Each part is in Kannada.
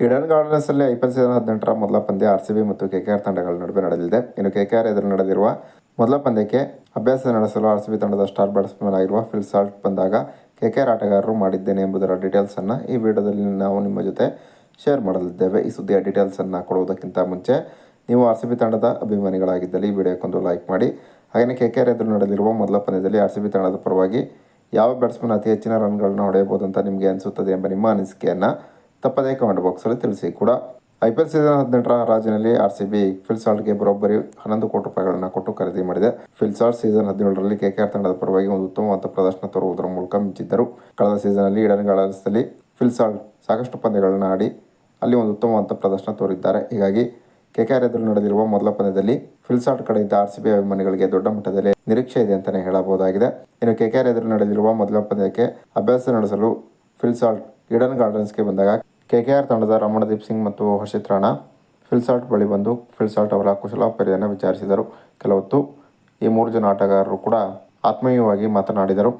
ಈಡನ್ ಗಾರ್ಡನ್ಸ್ನಲ್ಲಿ ಐ ಪಿ ಎಲ್ ಸೀಸನ್ ಹದಿನೆಂಟರ ಮೊದಲ ಪಂದ್ಯ ಆರ್ ಸಿ ಬಿ ಮತ್ತು ಕೆ ಕೆ ಆರ್ ತಂಡಗಳ ನಡುವೆ ನಡೆದಿದೆ ಇನ್ನು ಕೆ ಕೆ ಆರ್ ಎದುರು ನಡೆದಿರುವ ಮೊದಲ ಪಂದ್ಯಕ್ಕೆ ಅಭ್ಯಾಸ ನಡೆಸಲು ಆರ್ ಸಿ ಬಿ ತಂಡದ ಸ್ಟಾರ್ ಬ್ಯಾಟ್ಸ್ಮನ್ ಆಗಿರುವ ಫಿಲ್ ಸಾಲ್ಟ್ ಬಂದಾಗ ಆರ್ ಆಟಗಾರರು ಮಾಡಿದ್ದೇನೆ ಎಂಬುದರ ಡೀಟೇಲ್ಸನ್ನು ಈ ವಿಡಿಯೋದಲ್ಲಿ ನಾವು ನಿಮ್ಮ ಜೊತೆ ಶೇರ್ ಮಾಡಲಿದ್ದೇವೆ. ಈ ಸುದ್ದಿಯ ಡೀಟೇಲ್ಸನ್ನು ಕೊಡುವುದಕ್ಕಿಂತ ಮುಂಚೆ ನೀವು ಆರ್ ಸಿ ಬಿ ತಂಡದ ಅಭಿಮಾನಿಗಳಾಗಿದ್ದಲ್ಲಿ ಈ ವಿಡಿಯೋಕ್ಕೊಂದು ಲೈಕ್ ಮಾಡಿ. ಹಾಗೆಯೇ ಆರ್ ಎದುರು ನಡೆದಿರುವ ಮೊದಲ ಪಂದ್ಯದಲ್ಲಿ ಆರ್ ಸಿ ಬಿ ತಂಡದ ಪರವಾಗಿ ಯಾವ ಬ್ಯಾಟ್ಸ್ಮನ್ ಅತಿ ಹೆಚ್ಚಿನ ರನ್ಗಳನ್ನು ಹೊಡೆಯಬಹುದು ಅಂತ ನಿಮಗೆ ಅನಿಸುತ್ತದೆ ಎಂಬ ನಿಮ್ಮ ಅನಿಸಿಕೆಯನ್ನು ತಪ್ಪದೇ ಕಮೆಂಟ್ ಬಾಕ್ಸಲ್ಲಿ ತಿಳಿಸಿ ಕೂಡ ಐ ಪಿ ಎಲ್ ಸೀಸನ್ ಹದಿನೆಂಟರ ರಾಜಿನಲ್ಲಿ ಆರ್ ಸಿ ಬಿ ಫಿಲ್ಸಾಲ್ಟ್ಗೆ ಬರೋಬ್ಬರಿ ಹನ್ನೊಂದು ಕೋಟಿ ರೂಪಾಯಿಗಳನ್ನು ಕೊಟ್ಟು ಖರೀದಿ ಮಾಡಿದೆ. ಫಿಲ್ಸಾಲ್ಟ್ ಸೀಸನ್ ಹದಿನೇಳರಲ್ಲಿ ಕೆಕೆಆರ್ ತಂಡದ ಪರವಾಗಿ ಒಂದು ಉತ್ತಮವಾದ ಪ್ರದರ್ಶನ ತೋರುವುದರ ಮೂಲಕ ಮಿಂಚಿದ್ದರು. ಕಳೆದ ಸೀಸನ್ನಲ್ಲಿ ಇಡನ್ ಗಾರ್ಡನ್ಸ್ನಲ್ಲಿ ಫಿಲ್ ಸಾಲ್ಟ್ ಸಾಕಷ್ಟು ಪಂದ್ಯಗಳನ್ನು ಆಡಿ ಅಲ್ಲಿ ಒಂದು ಉತ್ತಮವಾದ ಪ್ರದರ್ಶನ ತೋರಿದ್ದಾರೆ. ಹೀಗಾಗಿ ಕೆಕೆಆರ್ ಎದುರು ನಡೆದಿರುವ ಮೊದಲ ಪಂದ್ಯದಲ್ಲಿ ಫಿಲ್ಸಾಲ್ಟ್ ಕಡೆಯಿಂದ ಆರ್ ಸಿ ಬಿ ಅಭಿಮಾನಿಗಳಿಗೆ ದೊಡ್ಡ ಮಟ್ಟದಲ್ಲಿ ನಿರೀಕ್ಷೆ ಇದೆ ಅಂತಲೇ ಹೇಳಬಹುದಾಗಿದೆ. ಇನ್ನು ಕೆಕೆಆರ್ ಎದುರು ನಡೆದಿರುವ ಮೊದಲ ಪಂದ್ಯಕ್ಕೆ ಅಭ್ಯಾಸ ನಡೆಸಲು ಫಿಲ್ಸಾಲ್ಟ್ ಈಡನ್ ಗಾರ್ಡನ್ಸ್ಗೆ ಬಂದಾಗ ಕೆಕೆಆರ್ ತಂಡದ ರಮಣದೀಪ್ ಸಿಂಗ್ ಮತ್ತು ಹರ್ಷಿತ್ ರಾಣಾ ಫಿಲ್ಸಾಲ್ಟ್ ಬಳಿ ಬಂದು ಫಿಲ್ಸಾಲ್ಟ್ ಅವರ ಕುಶಲಾಪರಿಯನ್ನು ವಿಚಾರಿಸಿದರು. ಕೆಲವೊತ್ತು ಈ ಮೂರು ಜನ ಆಟಗಾರರು ಕೂಡ ಆತ್ಮೀಯವಾಗಿ ಮಾತನಾಡಿದರು.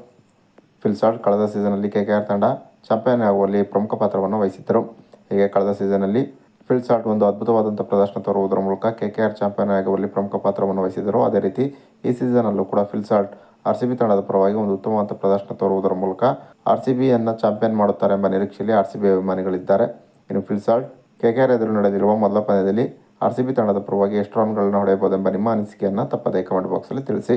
ಫಿಲ್ಸಾಲ್ಟ್ ಕಳೆದ ಸೀಸನ್ನಲ್ಲಿ ಆರ್ ತಂಡ ಚಾಂಪಿಯನ್ ಆಗುವಲ್ಲಿ ಪ್ರಮುಖ ಪಾತ್ರವನ್ನು ವಹಿಸಿದ್ದರು. ಹೀಗೆ ಕಳೆದ ಸೀಸನ್ನಲ್ಲಿ ಫಿಲ್ಸಾಲ್ಟ್ ಒಂದು ಅದ್ಭುತವಾದಂಥ ಪ್ರದರ್ಶನ ತೋರುವುದರ ಮೂಲಕ ಕೆ ಕೆ ಆರ್ ಚಾಂಪಿಯನ್ ಆಗುವಲ್ಲಿ ಪ್ರಮುಖ ಪಾತ್ರವನ್ನು ವಹಿಸಿದರು ಅದೇ ರೀತಿ ಈ ಸೀಸನಲ್ಲೂ ಕೂಡ ಫಿಲ್ಸಾಲ್ಟ್ ಆರ್ ಸಿ ಬಿ ತಂಡದ ಪರವಾಗಿ ಒಂದು ಉತ್ತಮವಾದ ಪ್ರದರ್ಶನ ತೋರುವುದರ ಮೂಲಕ ಆರ್ ಸಿ ಬಿಯನ್ನು ಚಾಂಪಿಯನ್ ಮಾಡುತ್ತಾರೆ ಎಂಬ ನಿರೀಕ್ಷೆಯಲ್ಲಿ ಆರ್ ಸಿ ಬಿ ಅಭಿಮಾನಿಗಳಿದ್ದಾರೆ. ಇನ್ನು ಫಿಲ್ಸಾಲ್ಟ್ ಕೆಕೆಆರ್ ಎದುರು ನಡೆದಿರುವ ಮೊದಲ ಪಂದ್ಯದಲ್ಲಿ ಆರ್ ಸಿ ಬಿ ತಂಡದ ಪರವಾಗಿ ಎಷ್ಟು ರನ್ಗಳನ್ನು ಹೊಡೆಯಬಹುದೆಂಬ ನಿಮ್ಮ ಅನಿಸಿಕೆಯನ್ನು ತಪ್ಪದೇ ಕಮೆಂಟ್ ಬಾಕ್ಸಲ್ಲಿ ತಿಳಿಸಿ.